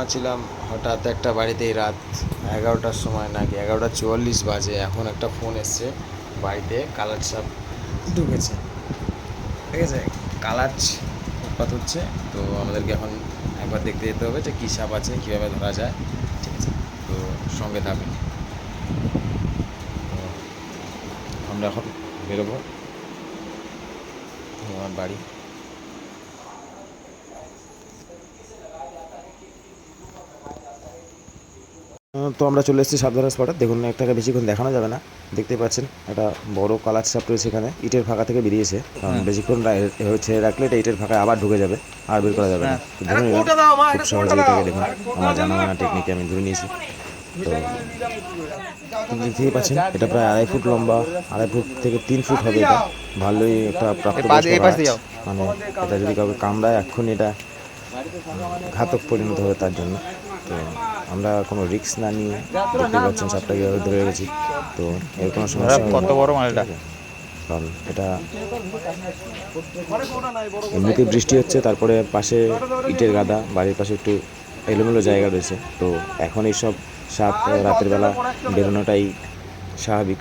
ঘুমাচ্ছিলাম হঠাৎ একটা বাড়িতেই রাত এগারোটার সময় নাকি এগারোটা চুয়াল্লিশ বাজে, এখন একটা ফোন এসছে বাড়িতে কালার সাপ ঢুকেছে। ঠিক আছে? কালাচ উৎপাত হচ্ছে, তো আমাদেরকে এখন একবার দেখতে যেতে হবে যে কী সাপ আছে, কীভাবে ধরা যায়, ঠিক আছে? তো সঙ্গে থাকুন। তো আমরা এখন বেরোবো। আমার বাড়ি। তো আমরা চলে এসেছি সাবধান স্পটে দেখুন একটাকে বেশিক্ষণ দেখানো যাবে না। দেখতে পাচ্ছেন একটা বড় কালার সাপ রয়েছে এখানে। ইটের ফাঁকা থেকে বেরিয়েছে। কারণ বেশিক্ষণ রা- এ হচ্ছে রাখলে এটা ইটের ফাঁকায় আবার ঢুকে যাবে আর বের করা যাবে না। ধরে নিলাম খুব সহজে এটাকে দেখুন। আমার জানা মানা টেকনিকে আমি ধরে নিয়েছি। তো দেখতেই পাচ্ছেন এটা প্রায় আড়াই ফুট লম্বা আড়াই ফুট থেকে তিন ফুট হবে এটা। ভালোই একটা মাছ। মানে এটা যদি কাউকে কামড়ায় এক্ষুনি এটা ঘাতক পরিণত হবে তার জন্য। তো আমরা কোনো রিস্ক না নিয়ে দেখতে পাচ্ছেন সাপটা কীভাবে ধরে রেখেছি। তো এর কোনো সমস্যা কত বড় মাল এটা? ঠিক আছে? কারণ এটা এমনিতে বৃষ্টি হচ্ছে তারপরে পাশে ইটের গাদা বাড়ির পাশে একটু এলোমেলো জায়গা রয়েছে। তো এখন এইসব সাপ রাতের বেলা বেরোনোটাই স্বাভাবিক।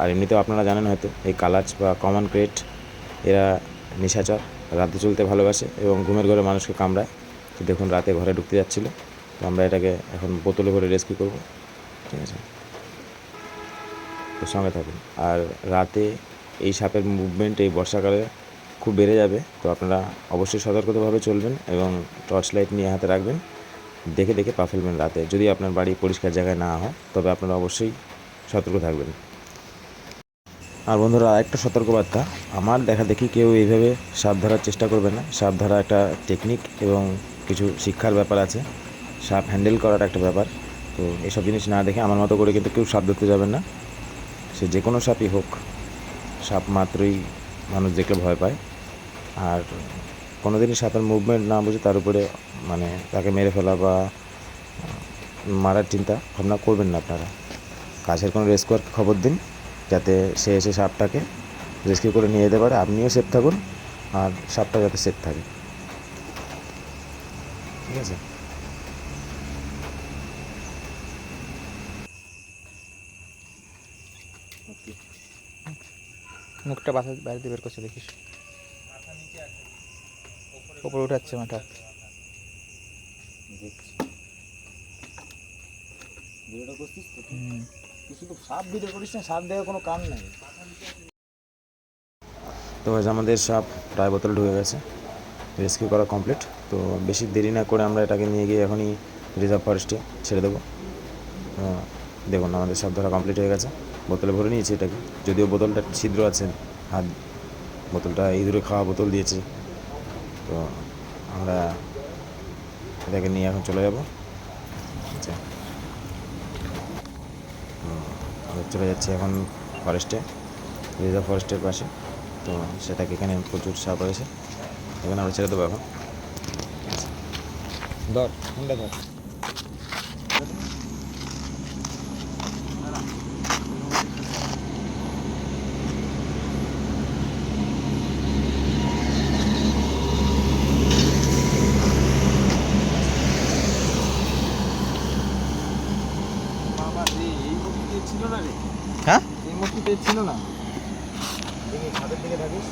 আর এমনিতেও আপনারা জানেন হয়তো এই কালাচ বা কমন ক্রেট এরা নিশাচর রাতে চলতে ভালোবাসে এবং ঘুমের ঘরে মানুষকে কামড়ায়। তো দেখুন রাতে ঘরে ঢুকতে যাচ্ছিল। তো আমরা এটাকে এখন বোতলে করে রেস্কিউ করব। ঠিক আছে? তো সঙ্গে থাকুন। আর রাতে এই সাপের মুভমেন্ট এই বর্ষাকালে খুব বেড়ে যাবে, তো আপনারা অবশ্যই সতর্কতাভাবে চলবেন এবং টর্চ লাইট নিয়ে হাতে রাখবেন। দেখে দেখে পা ফেলবেন রাতে। যদি আপনার বাড়ি পরিষ্কার জায়গায় না হয়, তবে আপনারা অবশ্যই সতর্ক থাকবেন। আর বন্ধুরা, আরেকটা সতর্কবার্তা। আমার দেখা দেখি কেউ এইভাবে সাপ ধরার চেষ্টা করবে না। সাপ ধরা একটা টেকনিক এবং কিছু শিক্ষার ব্যাপার আছে। সাপ হ্যান্ডেল করার একটা ব্যাপার। তো এসব জিনিস না দেখে আমার মতো করে কিন্তু কেউ সাপ ধরতে যাবেন না। সে যে কোনো সাপই হোক, সাপ মাত্রই মানুষ দেখলে ভয় পায়। আর কোনো দিনই সাপের মুভমেন্ট না বুঝে তার উপরে মানে তাকে মেরে ফেলা বা মারার চিন্তা ভাবনা করবেন না আপনারা। কাছের কোনো রেস্কিউয়ারকে খবর দিন, যাতে সে এসে সাপটাকে রেস্কিউ করে নিয়ে যেতে পারে। আপনিও সেফ থাকুন, আর সাপটা যাতে সেফ থাকে। ঠিক আছে? মুখটা বাসা বাইরে দিয়ে বের করছে দেখিস। উপরে উঠাচ্ছে মাথা। ভিডিওটা করছিস তো? হুম। তুই শুধু সাপ ভিডিও করিস না সাপ কোনো কাম নাই। তো আজ আমাদের সাপ প্রায় বোতল ঢুকে গেছে। রেস্কিউ করা কমপ্লিট। তো বেশি দেরি না করে আমরা এটাকে নিয়ে গিয়ে এখনই রিজার্ভ ফরেস্টে ছেড়ে দেবো। দেখুন আমাদের সাপ ধরা কমপ্লিট হয়ে গেছে। বোতলে ভরে নিয়েছি এটাকে। যদিও বোতলটা ছিদ্র আছে, হাত বোতলটা ইঁদুরে খাওয়া বোতল দিয়েছি। তো আমরা এটাকে নিয়ে এখন চলে যাব। আচ্ছা। চলে যাচ্ছি এখন ফরেস্টে রিজার্ভ ফরেস্টের পাশে। তো সেটাকে এখানে প্রচুর সাপ রয়েছে। এখানে আমরা ছেড়ে দেবো এখন। ধর কোনটা ধর। এই ছিল না? দেখি ছাদের দিকে থাকিস।